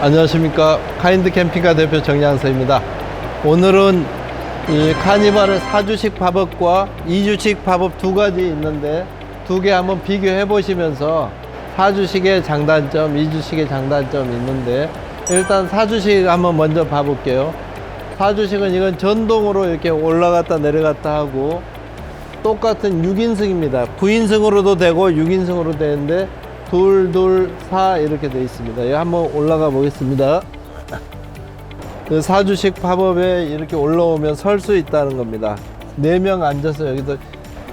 안녕하십니까. 카인드 캠핑카 대표 정양서입니다. 오늘은 이 카니발의 4주식 팝업과 2주식 팝업 두 가지 있는데 두 개 한번 비교해 보시면서 4주식의 장단점 2주식의 장단점 있는데 일단 4주식 한번 먼저 봐볼게요. 4주식은 이건 전동으로 이렇게 올라갔다 내려갔다 하고 똑같은 6인승입니다. 9인승으로도 되고 6인승으로 되는데 둘, 둘, 사 이렇게 되어 있습니다. 여기 한번 올라가 보겠습니다. 그 사주식 팝업에 이렇게 올라오면 설 수 있다는 겁니다. 네 명 앉아서 여기도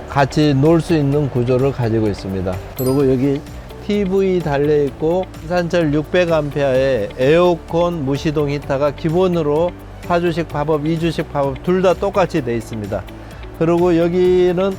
같이 놀 수 있는 구조를 가지고 있습니다. 그리고 여기 TV 달려 있고 산철 600A의 에어컨 무시동 히터가 기본으로 4주식 팝업, 2주식 팝업 둘 다 똑같이 되어 있습니다. 그리고 여기는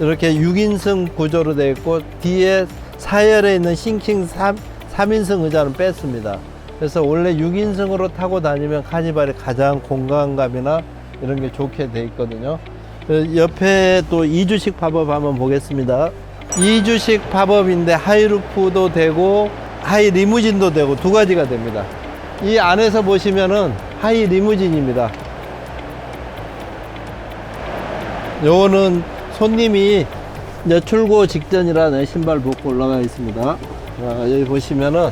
이렇게 6인승 구조로 되어 있고 뒤에 사열에 있는 싱킹 3, 3인승 의자는 뺐습니다. 그래서 원래 6인승으로 타고 다니면 카니발이 가장 공간감이나 이런 게 좋게 돼 있거든요. 그 옆에 또 2주식 팝업 한번 보겠습니다. 2주식 팝업인데 하이루프도 되고 하이 리무진도 되고 두 가지가 됩니다. 이 안에서 보시면은 하이 리무진입니다. 요거는 손님이 이제 출고 직전이라 내 신발 벗고 올라가 있습니다. 자, 여기 보시면은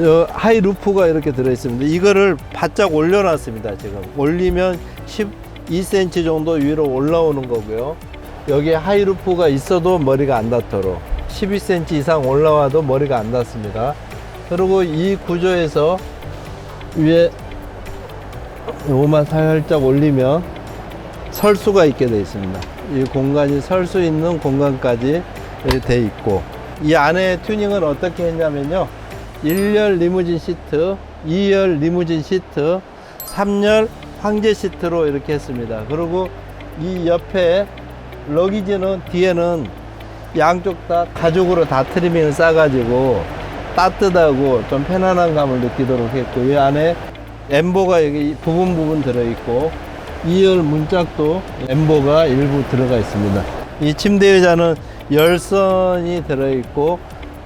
요 하이 루프가 이렇게 들어 있습니다. 이거를 바짝 올려놨습니다. 지금 올리면 12cm 정도 위로 올라오는 거고요. 여기 하이 루프가 있어도 머리가 안 닿도록 12cm 이상 올라와도 머리가 안 닿습니다. 그리고 이 구조에서 위에 요것만 살짝 올리면 설 수가 있게 되어 있습니다. 이 공간이 설 수 있는 공간까지 돼 있고 이 안에 튜닝을 어떻게 했냐면요. 1열 리무진 시트 2열 리무진 시트 3열 황제 시트로 이렇게 했습니다. 그리고 이 옆에 러기지는 뒤에는 양쪽 다 가죽으로 다 트리밍을 싸가지고 따뜻하고 좀 편안한 감을 느끼도록 했고 이 안에 엠보가 여기 부분 부분 들어있고 2열 문짝도 엠보가 일부 들어가 있습니다. 이 침대 의자는 열선이 들어있고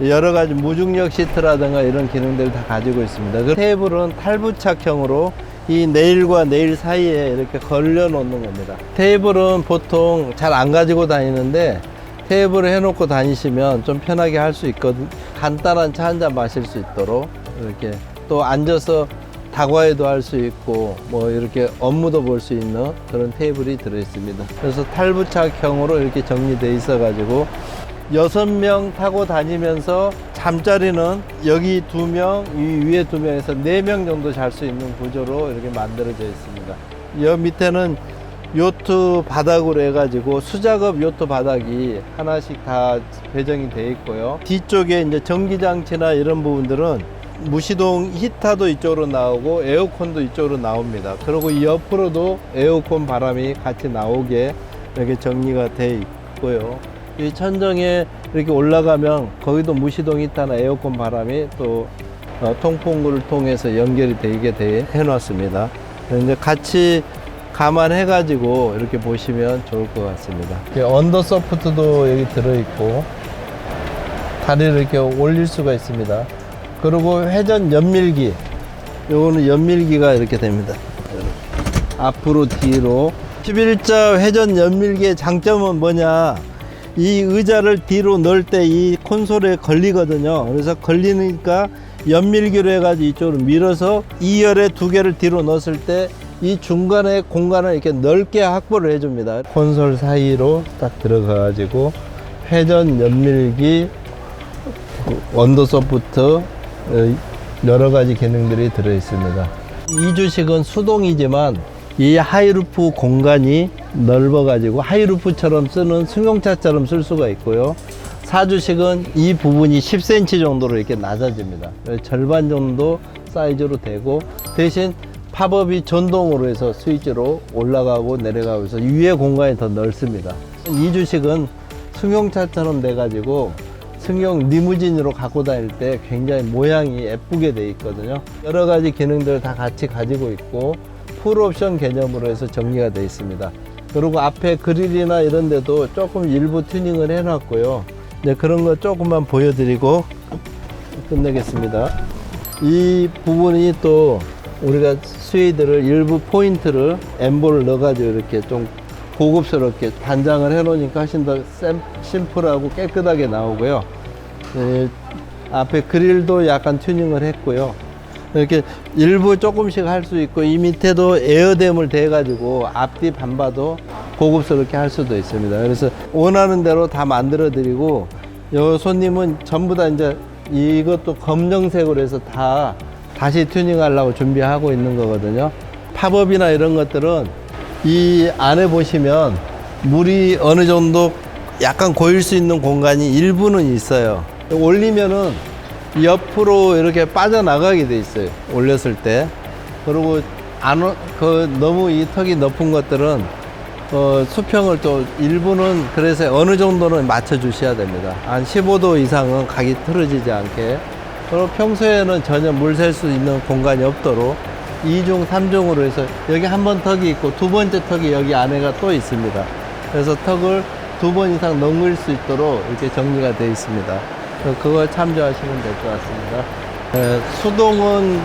여러 가지 무중력 시트라든가 이런 기능들을 다 가지고 있습니다. 그 테이블은 탈부착형으로 이 네일과 네일 사이에 이렇게 걸려 놓는 겁니다. 테이블은 보통 잘 안 가지고 다니는데 테이블을 해놓고 다니시면 좀 편하게 할 수 있거든. 간단한 차 한 잔 마실 수 있도록 이렇게 또 앉아서 다과에도 할 수 있고 뭐 이렇게 업무도 볼 수 있는 그런 테이블이 들어 있습니다. 그래서 탈부착형으로 이렇게 정리돼 있어 가지고 여섯 명 타고 다니면서 잠자리는 여기 두 명, 이 위에 두 명에서 네 명 정도 잘 수 있는 구조로 이렇게 만들어져 있습니다. 여 밑에는 요트 바닥으로 해가지고 수작업 요트 바닥이 하나씩 다 배정이 돼 있고요. 뒤쪽에 이제 전기장치나 이런 부분들은 무시동 히터도 이쪽으로 나오고 에어컨도 이쪽으로 나옵니다. 그리고 이 옆으로도 에어컨 바람이 같이 나오게 이렇게 정리가 돼 있고요. 이 천정에 이렇게 올라가면 거기도 무시동 히터나 에어컨 바람이 또 어, 통풍구를 통해서 연결이 되게 돼 해놨습니다. 이제 같이 감안해 가지고 이렇게 보시면 좋을 것 같습니다. 언더 소프트도 여기 들어 있고 다리를 이렇게 올릴 수가 있습니다. 그리고 회전 연밀기. 요거는 연밀기가 이렇게 됩니다. 앞으로 뒤로. 11자 회전 연밀기의 장점은 뭐냐? 이 의자를 뒤로 넣을 때 이 콘솔에 걸리거든요. 그래서 걸리니까 연밀기로 해가지고 이쪽으로 밀어서 2열에 두 개를 뒤로 넣었을 때 이 중간에 공간을 이렇게 넓게 확보를 해줍니다. 콘솔 사이로 딱 들어가 가지고 회전 연밀기 원더 소프트 어, 여러 가지 기능들이 들어 있습니다. 이 주식은 수동이지만 이 하이루프 공간이 넓어 가지고 하이루프처럼 쓰는 승용차처럼 쓸 수가 있고요. 사주식은 이 부분이 10cm 정도로 이렇게 낮아집니다. 절반 정도 사이즈로 되고 대신 팝업이 전동으로 해서 스위치로 올라가고 내려가고 해서 위에 공간이 더 넓습니다. 이 주식은 승용차처럼 돼 가지고 승용 리무진으로 갖고 다닐 때 굉장히 모양이 예쁘게 돼 있거든요. 여러 가지 기능들을 다 같이 가지고 있고 풀옵션 개념으로 해서 정리가 되어 있습니다. 그리고 앞에 그릴이나 이런 데도 조금 일부 튜닝을 해 놨고요. 네, 그런 거 조금만 보여드리고 끝내겠습니다. 이 부분이 또 우리가 스웨이드를 일부 포인트를 엠보를 넣어가지고 이렇게 좀 고급스럽게 단장을 해놓으니까 훨씬 더 샘- 심플하고 깨끗하게 나오고요. 예, 앞에 그릴도 약간 튜닝을 했고요. 이렇게 일부 조금씩 할 수 있고 이 밑에도 에어댐을 대가지고 앞뒤 반바도 고급스럽게 할 수도 있습니다. 그래서 원하는 대로 다 만들어 드리고 요 손님은 전부 다 이제 이것도 검정색으로 해서 다 다시 튜닝하려고 준비하고 있는 거거든요. 팝업이나 이런 것들은 이 안에 보시면 물이 어느 정도 약간 고일 수 있는 공간이 일부는 있어요. 올리면은 옆으로 이렇게 빠져나가게 돼 있어요. 올렸을 때. 그리고 안, 오- 그 너무 이 턱이 높은 것들은 어, 수평을 또 일부는 그래서 어느 정도는 맞춰 주셔야 됩니다. 한 15도 이상은 각이 틀어지지 않게. 그리고 평소에는 전혀 물 셀 수 있는 공간이 없도록 2중, 3중으로 해서 여기 한 번 턱이 있고 두 번째 턱이 여기 안에가 또 있습니다. 그래서 턱을 두 번 이상 넘길 수 있도록 이렇게 정리가 되어 있습니다. 그걸 참조하시면 될 것 같습니다. 에, 수동은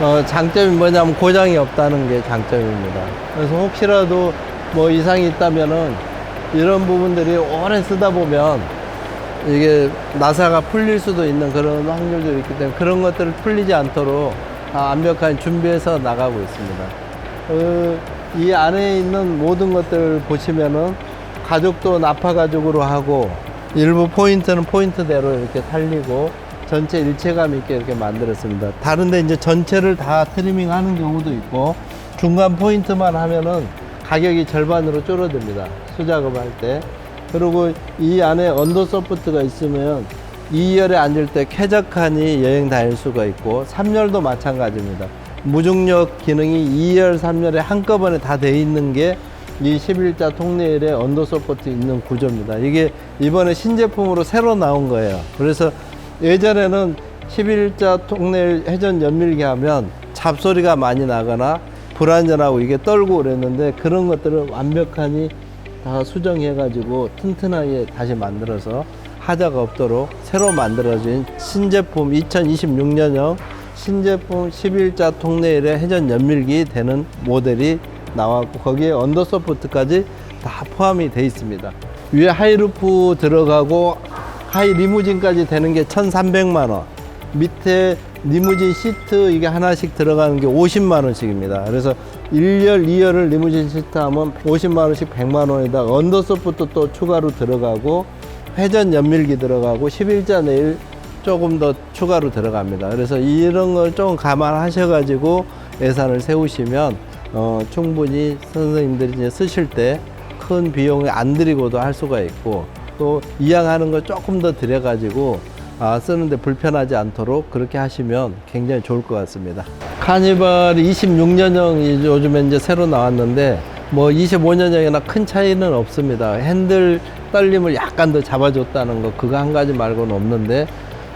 어, 장점이 뭐냐면 고장이 없다는 게 장점입니다. 그래서 혹시라도 뭐 이상이 있다면은 이런 부분들이 오래 쓰다 보면 이게 나사가 풀릴 수도 있는 그런 확률도 있기 때문에 그런 것들을 풀리지 않도록 다 완벽한 준비해서 나가고 있습니다. 어, 이 안에 있는 모든 것들을 보시면은 가죽도 나파 가죽으로 하고 일부 포인트는 포인트대로 이렇게 살리고 전체 일체감 있게 이렇게 만들었습니다. 다른데 이제 전체를 다 트리밍 하는 경우도 있고 중간 포인트만 하면은 가격이 절반으로 줄어듭니다. 수작업 할 때. 그리고 이 안에 언더 소프트가 있으면 2열에 앉을 때 쾌적하니 여행 다닐 수가 있고 3열도 마찬가지입니다. 무중력 기능이 2열, 3열에 한꺼번에 다 돼 있는 게 이 11자 통레일에 언더 소프트 있는 구조입니다. 이게 이번에 신제품으로 새로 나온 거예요. 그래서 예전에는 11자 통레일 회전 연밀기 하면 잡소리가 많이 나거나 불안전하고 이게 떨고 그랬는데 그런 것들을 완벽하니 다 수정해가지고 튼튼하게 다시 만들어서 하자가 없도록 새로 만들어진 신제품 2026년형 신제품 11자 통레일의 회전 연밀기 되는 모델이 나왔고 거기에 언더소프트까지 다 포함이 돼 있습니다. 위에 하이루프 들어가고 하이 리무진까지 되는 게 1,300만 원. 밑에 리무진 시트 이게 하나씩 들어가는 게 50만 원씩입니다. 그래서 1열, 2열을 리무진 시트 하면 50만 원씩 100만 원에다 언더소프트 또 추가로 들어가고 회전 연밀기 들어가고 11자 네일 조금 더 추가로 들어갑니다. 그래서 이런 걸좀 감안하셔가지고 예산을 세우시면 어, 충분히 선생님들이 이제 쓰실 때 큰 비용이 안 들이고도 할 수가 있고 또 이양하는 걸 조금 더 들여가지고 아, 쓰는데 불편하지 않도록 그렇게 하시면 굉장히 좋을 것 같습니다. 카니발 26년형이 요즘에 이제 새로 나왔는데 뭐 25년형이나 큰 차이는 없습니다. 핸들 떨림을 약간 더 잡아줬다는 거 그거 한 가지 말고는 없는데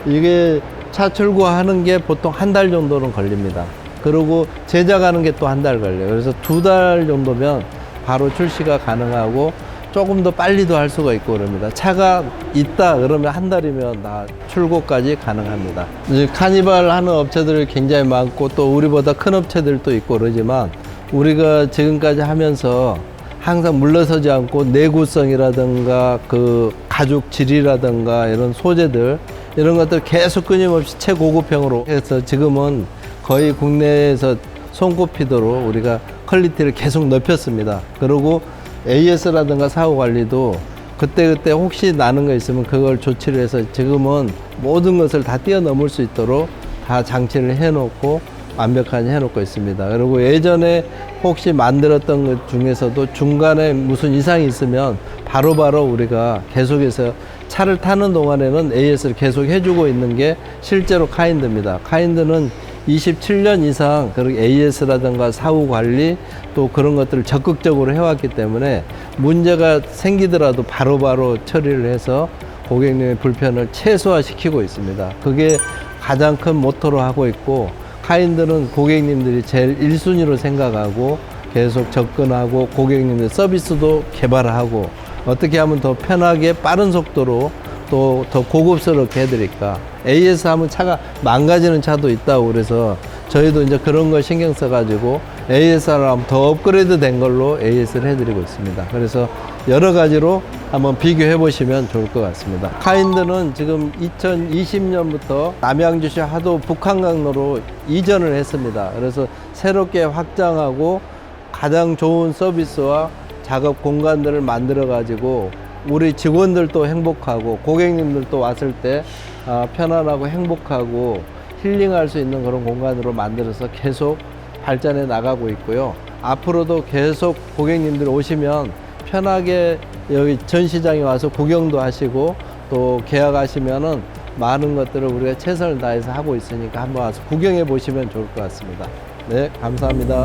이게 차 출고하는 게 보통 한 달 정도는 걸립니다. 그리고 제작하는 게 또 한 달 걸려요. 그래서 두 달 정도면 바로 출시가 가능하고 조금 더 빨리도 할 수가 있고 그럽니다. 차가 있다 그러면 한 달이면 다 출고까지 가능합니다. 이제 카니발 하는 업체들이 굉장히 많고 또 우리보다 큰 업체들도 있고 그러지만 우리가 지금까지 하면서 항상 물러서지 않고 내구성이라든가 그 가죽 질이라든가 이런 소재들 이런 것들 계속 끊임없이 최고급형으로 해서 지금은 거의 국내에서 손꼽히도록 우리가 퀄리티를 계속 높였습니다. 그리고 AS라든가 사후 관리도 그때그때 혹시 나는 거 있으면 그걸 조치를 해서 지금은 모든 것을 다 뛰어넘을 수 있도록 다 장치를 해놓고 완벽하게 해놓고 있습니다. 그리고 예전에 혹시 만들었던 것 중에서도 중간에 무슨 이상이 있으면 바로 바로 우리가 계속해서 차를 타는 동안에는 AS를 계속 해주고 있는 게 실제로 카인드입니다. 카인드는 27년 이상 그렇게 AS라든가 사후 관리 또 그런 것들을 적극적으로 해왔기 때문에 문제가 생기더라도 바로바로 처리를 해서 고객님의 불편을 최소화시키고 있습니다. 그게 가장 큰 모토로 하고 있고 카인드는 고객님들이 제일 1순위로 생각하고 계속 접근하고 고객님들 서비스도 개발하고 어떻게 하면 더 편하게 빠른 속도로 또또더 고급스럽게 해드릴까. AS 하면 차가 망가지는 차도 있다고 그래서 저희도 이제 그런 걸 신경 써가지고 AS를 하면 더 업그레이드 된 걸로 AS를 해드리고 있습니다. 그래서 여러 가지로 한번 비교해 보시면 좋을 것 같습니다. 카인드는 지금 2020년부터 남양주시 하도 북한강로로 이전을 했습니다. 그래서 새롭게 확장하고 가장 좋은 서비스와 작업 공간들을 만들어 가지고 우리 직원들도 행복하고 고객님들도 왔을 때 아, 편안하고 행복하고 힐링할 수 있는 그런 공간으로 만들어서 계속 발전해 나가고 있고요. 앞으로도 계속 고객님들 오시면 편하게 여기 전시장에 와서 구경도 하시고 또 계약하시면은 많은 것들을 우리가 최선을 다해서 하고 있으니까 한번 와서 구경해 보시면 좋을 것 같습니다. 네, 감사합니다.